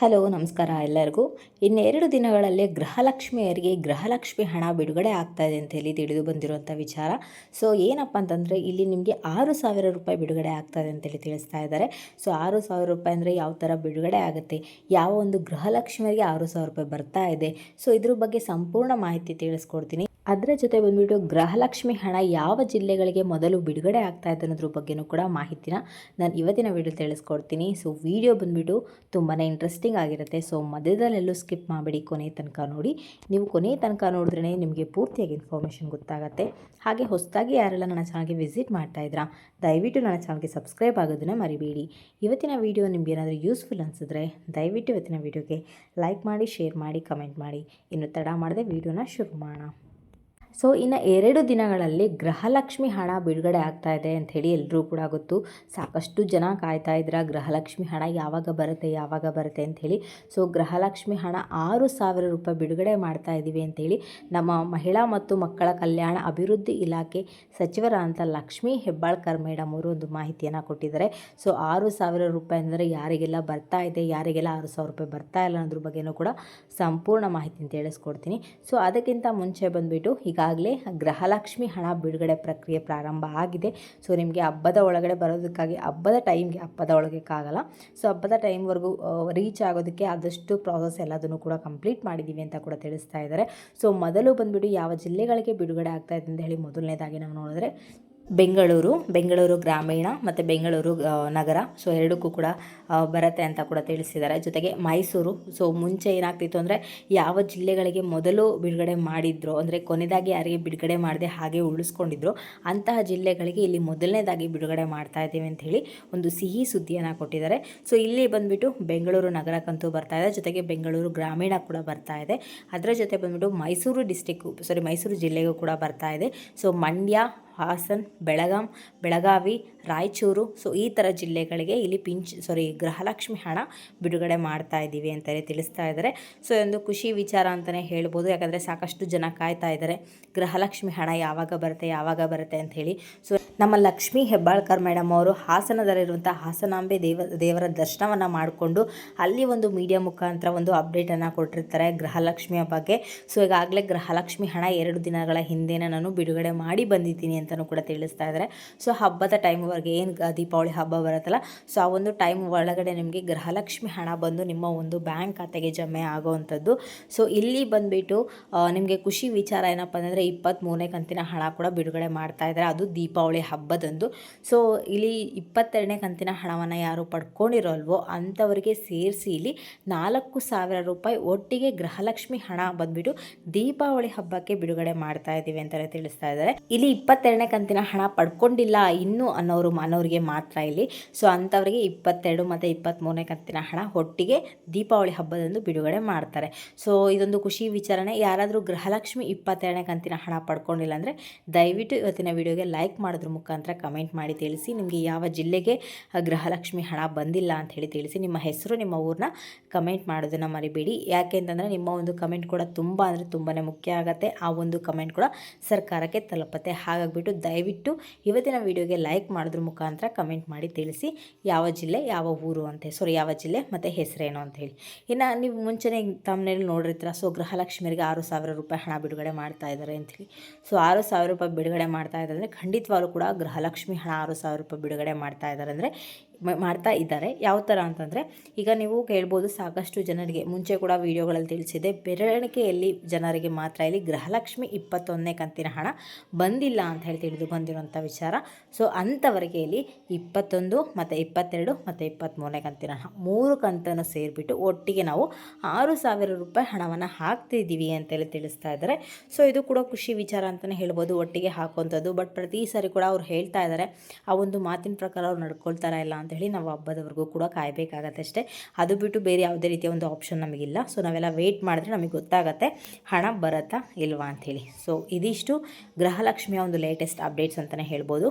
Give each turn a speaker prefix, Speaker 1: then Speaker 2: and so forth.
Speaker 1: Hello, ನಮಸ್ಕಾರ ಎಲ್ಲರಿಗೂ. ಇನ್ನೆರಡು ದಿನಗಳಲ್ಲಿ ಗೃಹಲಕ್ಷ್ಮಿಯರಿಗೆ ಗೃಹಲಕ್ಷ್ಮಿ ಹಣ ಬಿಡುಗಡೆ ಆಗ್ತಾ ಇದೆ ಅಂತ ಹೇಳಿ ತಿಳಿದು ಬಂದಿರುವಂಥ ವಿಚಾರ. ಸೊ ಏನಪ್ಪ ಅಂತಂದರೆ ಇಲ್ಲಿ ನಿಮಗೆ ಆರು ಸಾವಿರ ರೂಪಾಯಿ ಬಿಡುಗಡೆ ಆಗ್ತಾ ಇದೆ ಅಂತೇಳಿ ತಿಳಿಸ್ತಾ ಇದ್ದಾರೆ. ಸೊ ಆರು ಸಾವಿರ ರೂಪಾಯಿ ಅಂದರೆ ಯಾವ ಥರ ಬಿಡುಗಡೆ ಆಗುತ್ತೆ? ಯಾವ ಒಂದು ಗೃಹಲಕ್ಷ್ಮಿಯರಿಗೆ ಆರು ಸಾವಿರ ರೂಪಾಯಿ ಬರ್ತಾ ಇದೆ? ಸೊ ಇದ್ರ ಬಗ್ಗೆ ಸಂಪೂರ್ಣ ಮಾಹಿತಿ ತಿಳಿಸ್ಕೊಡ್ತೀನಿ. ಅದರ ಜೊತೆ ಬಂದುಬಿಟ್ಟು ಗೃಹಲಕ್ಷ್ಮಿ ಹಣ ಯಾವ ಜಿಲ್ಲೆಗಳಿಗೆ ಮೊದಲು ಬಿಡುಗಡೆ ಆಗ್ತಾ ಇದೆ ಅನ್ನೋದ್ರ ಬಗ್ಗೆನೂ ಕೂಡ ಮಾಹಿತಿನ ನಾನು ಇವತ್ತಿನ ವಿಡಿಯೋ ತಿಳಿಸ್ಕೊಡ್ತೀನಿ. ಸೊ ವಿಡಿಯೋ ಬಂದುಬಿಟ್ಟು ತುಂಬಾ ಇಂಟ್ರೆಸ್ಟಿಂಗ್ ಆಗಿರುತ್ತೆ. ಸೊ ಮಧ್ಯದಲ್ಲೆಲ್ಲೂ ಸ್ಕಿಪ್ ಮಾಡಬೇಡಿ ಕೊನೆ ತನಕ ನೋಡಿ. ನೀವು ಕೊನೆ ತನಕ ನೋಡಿದ್ರೇ ನಿಮಗೆ ಪೂರ್ತಿಯಾಗಿ ಇನ್ಫಾರ್ಮೇಷನ್ ಗೊತ್ತಾಗುತ್ತೆ. ಹಾಗೆ ಹೊಸದಾಗಿ ಯಾರೆಲ್ಲ ನನ್ನ ಚಾನಲ್ಗೆ ವಿಸಿಟ್ ಮಾಡ್ತಾ ಇದ್ರ, ದಯವಿಟ್ಟು ನನ್ನ ಚಾನಲ್ಗೆ ಸಬ್ಸ್ಕ್ರೈಬ್ ಆಗೋದನ್ನು ಮರಿಬೇಡಿ. ಇವತ್ತಿನ ವಿಡಿಯೋ ನಿಮ್ಗೆ ಏನಾದರೂ ಯೂಸ್ಫುಲ್ ಅನಿಸಿದ್ರೆ ದಯವಿಟ್ಟು ಇವತ್ತಿನ ವಿಡಿಯೋಗೆ ಲೈಕ್ ಮಾಡಿ ಶೇರ್ ಮಾಡಿ ಕಮೆಂಟ್ ಮಾಡಿ. ಇನ್ನು ತಡ ಮಾಡದೆ ವಿಡಿಯೋನ ಶುರು ಮಾಡೋಣ. ಸೊ, ಇನ್ನು ಎರಡು ದಿನಗಳಲ್ಲಿ ಗೃಹಲಕ್ಷ್ಮಿ ಹಣ ಬಿಡುಗಡೆ ಆಗ್ತಾ ಇದೆ ಹೇಳಿ ಎಲ್ಲರೂ ಕೂಡ ಗೊತ್ತು. ಸಾಕಷ್ಟು ಜನ ಕಾಯ್ತಾ ಇದ್ರ ಗೃಹಲಕ್ಷ್ಮಿ ಹಣ ಯಾವಾಗ ಬರುತ್ತೆ ಯಾವಾಗ ಬರುತ್ತೆ ಅಂತ ಹೇಳಿ. ಸೊ, ಗೃಹಲಕ್ಷ್ಮಿ ಹಣ ಆರು ಸಾವಿರ ರೂಪಾಯಿ ಬಿಡುಗಡೆ ಮಾಡ್ತಾ ಇದ್ದೀವಿ ಅಂತೇಳಿ ನಮ್ಮ ಮಹಿಳಾ ಮತ್ತು ಮಕ್ಕಳ ಕಲ್ಯಾಣ ಅಭಿವೃದ್ಧಿ ಇಲಾಖೆ ಸಚಿವರಾದಂಥ ಲಕ್ಷ್ಮೀ ಹೆಬ್ಬಾಳ್ಕರ್ ಮೇಡಮ್ ಅವರು ಒಂದು ಮಾಹಿತಿಯನ್ನು ಕೊಟ್ಟಿದ್ದಾರೆ. ಸೊ, ಆರು ಸಾವಿರ ರೂಪಾಯಿ ಅಂದರೆ ಯಾರಿಗೆಲ್ಲ ಬರ್ತಾ ಇದೆ, ಯಾರಿಗೆಲ್ಲ ಆರು ಸಾವಿರ ರೂಪಾಯಿ ಬರ್ತಾ ಇಲ್ಲ ಅನ್ನೋದ್ರ ಬಗ್ಗೆನೂ ಕೂಡ ಸಂಪೂರ್ಣ ಮಾಹಿತಿನ ತಿಳಿಸ್ಕೊಡ್ತೀನಿ ಸೊ, ಅದಕ್ಕಿಂತ ಮುಂಚೆ ಬಂದುಬಿಟ್ಟು ಈಗ ಈಗಾಗಲೇ ಗೃಹಲಕ್ಷ್ಮಿ ಹಣ ಬಿಡುಗಡೆ ಪ್ರಕ್ರಿಯೆ ಪ್ರಾರಂಭ ಆಗಿದೆ. ಸೊ ನಿಮಗೆ ಹಬ್ಬದ ಒಳಗಡೆ ಬರೋದಕ್ಕಾಗಿ ಹಬ್ಬದ ಟೈಮ್ಗೆ ಹಬ್ಬದ ಒಳಗಕ್ಕಾಗಲ್ಲ ಸೊ ಹಬ್ಬದ ಟೈಮ್ವರೆಗೂ ರೀಚ್ ಆಗೋದಕ್ಕೆ ಆದಷ್ಟು ಪ್ರಾಸೆಸ್ ಎಲ್ಲದನ್ನು ಕೂಡ ಕಂಪ್ಲೀಟ್ ಮಾಡಿದ್ದೀವಿ ಅಂತ ಕೂಡ ತಿಳಿಸ್ತಾ ಇದ್ದಾರೆ ಸೊ ಮೊದಲು ಬಂದುಬಿಟ್ಟು ಯಾವ ಜಿಲ್ಲೆಗಳಿಗೆ ಬಿಡುಗಡೆ ಆಗ್ತಾ ಇದೆ ಅಂತ ಹೇಳಿ ಮೊದಲನೇದಾಗಿ ನಾವು ನೋಡಿದ್ರೆ ಬೆಂಗಳೂರು ಬೆಂಗಳೂರು ಗ್ರಾಮೀಣ ಮತ್ತು ಬೆಂಗಳೂರು ನಗರ. ಸೊ ಎರಡಕ್ಕೂ ಕೂಡ ಬರುತ್ತೆ ಅಂತ ಕೂಡ ತಿಳಿಸಿದ್ದಾರೆ. ಜೊತೆಗೆ ಮೈಸೂರು. ಸೊ ಮುಂಚೆ ಏನಾಗ್ತಿತ್ತು ಅಂದರೆ ಯಾವ ಜಿಲ್ಲೆಗಳಿಗೆ ಮೊದಲು ಬಿಡುಗಡೆ ಮಾಡಿದ್ರು, ಅಂದರೆ ಕೊನೆಯದಾಗಿ ಯಾರಿಗೆ ಬಿಡುಗಡೆ ಮಾಡದೆ ಹಾಗೆ ಉಳಿಸ್ಕೊಂಡಿದ್ರು, ಅಂತಹ ಜಿಲ್ಲೆಗಳಿಗೆ ಇಲ್ಲಿ ಮೊದಲನೇದಾಗಿ ಬಿಡುಗಡೆ ಮಾಡ್ತಾ ಇದ್ದೀವಿ ಅಂತ ಹೇಳಿ ಒಂದು ಸಿಹಿ ಸುದ್ದಿಯನ್ನು ಕೊಟ್ಟಿದ್ದಾರೆ. ಸೊ ಇಲ್ಲಿ ಬಂದುಬಿಟ್ಟು ಬೆಂಗಳೂರು ನಗರಕ್ಕಂತೂ ಬರ್ತಾ ಇದೆ. ಜೊತೆಗೆ ಬೆಂಗಳೂರು ಗ್ರಾಮೀಣ ಕೂಡ ಬರ್ತಾ ಇದೆ. ಅದರ ಜೊತೆ ಬಂದುಬಿಟ್ಟು ಮೈಸೂರು ಡಿಸ್ಟಿಕ್ಕು ಸಾರಿ ಮೈಸೂರು ಜಿಲ್ಲೆಗೂ ಕೂಡ ಬರ್ತಾ ಇದೆ. ಸೊ ಮಂಡ್ಯ ಹಾಸನ್, ಬೆಳಗಾಂ, ಬೆಳಗಾವಿ, ರಾಯಚೂರು. ಸೊ ಈ ಥರ ಜಿಲ್ಲೆಗಳಿಗೆ ಇಲ್ಲಿ ಪಿಂಚ್ ಸಾರಿ ಗೃಹಲಕ್ಷ್ಮಿ ಹಣ ಬಿಡುಗಡೆ ಮಾಡ್ತಾ ಇದ್ದೀವಿ ಅಂತಲೇ ತಿಳಿಸ್ತಾ ಇದ್ದಾರೆ. ಸೊ ಒಂದು ಖುಷಿ ವಿಚಾರ ಅಂತಲೇ ಹೇಳ್ಬೋದು. ಯಾಕಂದರೆ ಸಾಕಷ್ಟು ಜನ ಕಾಯ್ತಾ ಇದ್ದಾರೆ. ಗೃಹಲಕ್ಷ್ಮಿ ಹಣ ಯಾವಾಗ ಬರುತ್ತೆ ಯಾವಾಗ ಬರುತ್ತೆ ಅಂತ ಹೇಳಿ. ಸೊ ನಮ್ಮ ಲಕ್ಷ್ಮೀ ಹೆಬ್ಬಾಳ್ಕರ್ ಮೇಡಮ್ ಅವರು ಹಾಸನದಲ್ಲಿರುವಂಥ ಹಾಸನಾಂಬೆ ದೇವ, ದೇವರ ದರ್ಶನವನ್ನು ಮಾಡಿಕೊಂಡು ಅಲ್ಲಿ ಒಂದು ಮೀಡಿಯಾ ಮುಖಾಂತರ ಒಂದು ಅಪ್ಡೇಟನ್ನು ಕೊಟ್ಟಿರ್ತಾರೆ ಗೃಹಲಕ್ಷ್ಮಿಯ ಬಗ್ಗೆ. ಸೊ ಈಗಾಗಲೇ ಗೃಹಲಕ್ಷ್ಮಿ ಹಣ ಎರಡು ದಿನಗಳ ಹಿಂದೆನೇ ನಾನು ಬಿಡುಗಡೆ ಮಾಡಿ ಬಂದಿದ್ದೀನಿ ಅಂತಲೂ ಕೂಡ ತಿಳಿಸ್ತಾ ಇದ್ದಾರೆ. ಸೊ ಹಬ್ಬದ ಟೈಮ್ವರೆಗೆ ಏನು ದೀಪಾವಳಿ ಹಬ್ಬ ಬರುತ್ತಲ್ಲ ಸೊ ಆ ಒಂದು ಟೈಮ್ ಒಳಗಡೆ ನಿಮಗೆ ಗೃಹಲಕ್ಷ್ಮಿ ಹಣ ಬಂದು ನಿಮ್ಮ ಒಂದು ಬ್ಯಾಂಕ್ ಖಾತೆಗೆ ಜಮೆ ಆಗೋವಂಥದ್ದು. ಸೊ ಇಲ್ಲಿ ಬಂದುಬಿಟ್ಟು ನಿಮಗೆ ಖುಷಿ ವಿಚಾರ ಏನಪ್ಪ ಅಂದರೆ ಇಪ್ಪತ್ತ್ಮೂರನೇ ಕಂತಿನ ಹಣ ಕೂಡ ಬಿಡುಗಡೆ ಮಾಡ್ತಾ ಇದ್ದಾರೆ. ಅದು ದೀಪಾವಳಿ ಹಬ್ಬದಂದು. ಸೊ ಇಲ್ಲಿ ಇಪ್ಪತ್ತೆರಡನೇ ಕಂತಿನ ಹಣವನ್ನು ಯಾರು ಪಡ್ಕೊಂಡಿರೋಲ್ವೋ ಅಂಥವರಿಗೆ ಸೇರಿಸಿ ಇಲ್ಲಿ ನಾಲ್ಕು ಸಾವಿರ ರೂಪಾಯಿ ಒಟ್ಟಿಗೆ ಗೃಹಲಕ್ಷ್ಮಿ ಹಣ ಬಂದ್ಬಿಟ್ಟು ದೀಪಾವಳಿ ಹಬ್ಬಕ್ಕೆ ಬಿಡುಗಡೆ ಮಾಡ್ತಾ ಇದ್ದೀವಿ ಅಂತಲೇ ತಿಳಿಸ್ತಾ ಇದ್ದಾರೆ. ಇಲ್ಲಿ ಇಪ್ಪತ್ತೆರಡನೇ ಕಂತಿನ ಹಣ ಪಡ್ಕೊಂಡಿಲ್ಲ ಇನ್ನೂ ಅನ್ನೋರು ಮನೋರಿಗೆ ಮಾತ್ರ ಇಲ್ಲಿ. ಸೊ ಅಂಥವ್ರಿಗೆ ಇಪ್ಪತ್ತೆರಡು ಮತ್ತು ಇಪ್ಪತ್ತ್ಮೂರನೇ ಕಂತಿನ ಹಣ ಒಟ್ಟಿಗೆ ದೀಪಾವಳಿ ಹಬ್ಬದಂದು ಬಿಡುಗಡೆ ಮಾಡ್ತಾರೆ. ಸೊ ಇದೊಂದು ಖುಷಿ ವಿಚಾರಣೆ. ಯಾರಾದರೂ ಗೃಹಲಕ್ಷ್ಮಿ ಇಪ್ಪತ್ತೆರಡನೇ ಕಂತಿನ ಹಣ ಪಡ್ಕೊಂಡಿಲ್ಲ ಅಂದರೆ ದಯವಿಟ್ಟು ಇವತ್ತಿನ ವಿಡಿಯೋಗೆ ಲೈಕ್ ಮಾಡೋದ್ರ ಮುಖಾಂತರ ಕಮೆಂಟ್ ಮಾಡಿ ತಿಳಿಸಿ. ನಿಮಗೆ ಯಾವ ಜಿಲ್ಲೆಗೆ ಗೃಹಲಕ್ಷ್ಮಿ ಹಣ ಬಂದಿಲ್ಲ ಅಂತ ಹೇಳಿ ತಿಳಿಸಿ. ನಿಮ್ಮ ಹೆಸರು, ನಿಮ್ಮ ಊರನ್ನ ಕಮೆಂಟ್ ಮಾಡೋದನ್ನು ಮರಿಬೇಡಿ. ಯಾಕೆ ಅಂತಂದರೆ ನಿಮ್ಮ ಒಂದು ಕಮೆಂಟ್ ಕೂಡ ತುಂಬ ಅಂದರೆ ತುಂಬಾ ಮುಖ್ಯ ಆಗುತ್ತೆ. ಆ ಒಂದು ಕಮೆಂಟ್ ಕೂಡ ಸರ್ಕಾರಕ್ಕೆ ತಲುಪತ್ತೆ. ಹಾಗಾಗಿಬಿಟ್ಟು ದಯವಿಟ್ಟು ಇವತ್ತಿನ ವಿಡಿಯೋಗೆ ಲೈಕ್ ಮಾಡಿದ್ರ ಮುಖಾಂತರ ಕಮೆಂಟ್ ಮಾಡಿ ತಿಳಿಸಿ ಯಾವ ಜಿಲ್ಲೆ, ಯಾವ ಊರು ಅಂತ ಸಾರಿ ಯಾವ ಜಿಲ್ಲೆ ಮತ್ತು ಹೆಸರೇನು ಅಂತ ಹೇಳಿ. ಇನ್ನು ನೀವು ಮುಂಚೆನೇ ತಮ್ಮನೇಲಿ ನೋಡಿರ್ತೀರ ಸೊ ಗೃಹಲಕ್ಷ್ಮಿಯರಿಗೆ ಆರು ಸಾವಿರ ರೂಪಾಯಿ ಹಣ ಬಿಡುಗಡೆ ಮಾಡ್ತಾ ಇದ್ದಾರೆ ಅಂಥೇಳಿ ಸೊ ಆರು ಸಾವಿರ ರೂಪಾಯಿ ಬಿಡುಗಡೆ ಮಾಡ್ತಾ ಇದ್ದಾರೆ ಅಂದರೆ ಖಂಡಿತವಾಗ್ಲೂ ಕೂಡ ಗೃಹಲಕ್ಷ್ಮಿ ಹಣ ಆರು ಸಾವಿರ ರೂಪಾಯಿ ಬಿಡುಗಡೆ ಮಾಡ್ತಾ ಇದ್ದಾರೆ ಅಂದರೆ ಮಾಡ್ತಾ ಇದ್ದಾರೆ. ಯಾವ ಥರ ಅಂತಂದರೆ, ಈಗ ನೀವು ಕೇಳ್ಬೋದು ಸಾಕಷ್ಟು ಜನರಿಗೆ, ಮುಂಚೆ ಕೂಡ ವೀಡಿಯೋಗಳಲ್ಲಿ ತಿಳಿಸಿದೆ ಬೆರಳಿಕೆಯಲ್ಲಿ ಜನರಿಗೆ ಮಾತ್ರ ಇಲ್ಲಿ ಗೃಹಲಕ್ಷ್ಮಿ ಇಪ್ಪತ್ತೊಂದನೇ ಕಂತಿನ ಹಣ ಬಂದಿಲ್ಲ ಅಂತ ಹೇಳಿ ತಿಳಿದು ಬಂದಿರುವಂಥ ವಿಚಾರ. ಸೊ, ಅಂಥವರಿಗೆ ಇಲ್ಲಿ ಇಪ್ಪತ್ತೊಂದು ಮತ್ತು ಇಪ್ಪತ್ತೆರಡು ಮತ್ತು ಇಪ್ಪತ್ತ್ಮೂರನೇ ಕಂತಿನ ಮೂರು ಕಂತನ್ನು ಸೇರಿಬಿಟ್ಟು ಒಟ್ಟಿಗೆ ನಾವು ಆರು ಸಾವಿರ ರೂಪಾಯಿ ಹಣವನ್ನು ಹಾಕ್ತಿದ್ದೀವಿ ಅಂತೇಳಿ ತಿಳಿಸ್ತಾ ಇದ್ದಾರೆ. ಸೊ, ಇದು ಕೂಡ ಖುಷಿ ವಿಚಾರ ಅಂತಲೇ ಹೇಳ್ಬೋದು, ಒಟ್ಟಿಗೆ ಹಾಕುವಂಥದ್ದು. ಬಟ್ ಪ್ರತಿ ಸಾರಿ ಕೂಡ ಅವ್ರು ಹೇಳ್ತಾ ಇದ್ದಾರೆ, ಆ ಒಂದು ಮಾತಿನ ಪ್ರಕಾರ ಅವ್ರು ನಡ್ಕೊಳ್ತಾರ ಇಲ್ಲ ಹೇಳಿ ನಾವು ಹಬ್ಬದವರೆಗೂ ಕೂಡ ಕಾಯಬೇಕಾಗತ್ತೆ ಅಷ್ಟೇ ಅದು ಬಿಟ್ಟು ಬೇರೆ ಯಾವುದೇ ರೀತಿಯ ಒಂದು ಆಪ್ಷನ್ ನಮಗಿಲ್ಲ. ಸೊ ನಾವೆಲ್ಲ ವೆಯ್ಟ್ ಮಾಡಿದ್ರೆ ನಮಗೆ ಗೊತ್ತಾಗುತ್ತೆ ಹಣ ಬರುತ್ತಾ ಇಲ್ವಾ ಅಂಥೇಳಿ ಸೊ ಇದಿಷ್ಟು ಗೃಹಲಕ್ಷ್ಮಿಯ ಒಂದು ಲೇಟೆಸ್ಟ್ ಅಪ್ಡೇಟ್ಸ್ ಅಂತಲೇ ಹೇಳ್ಬೋದು.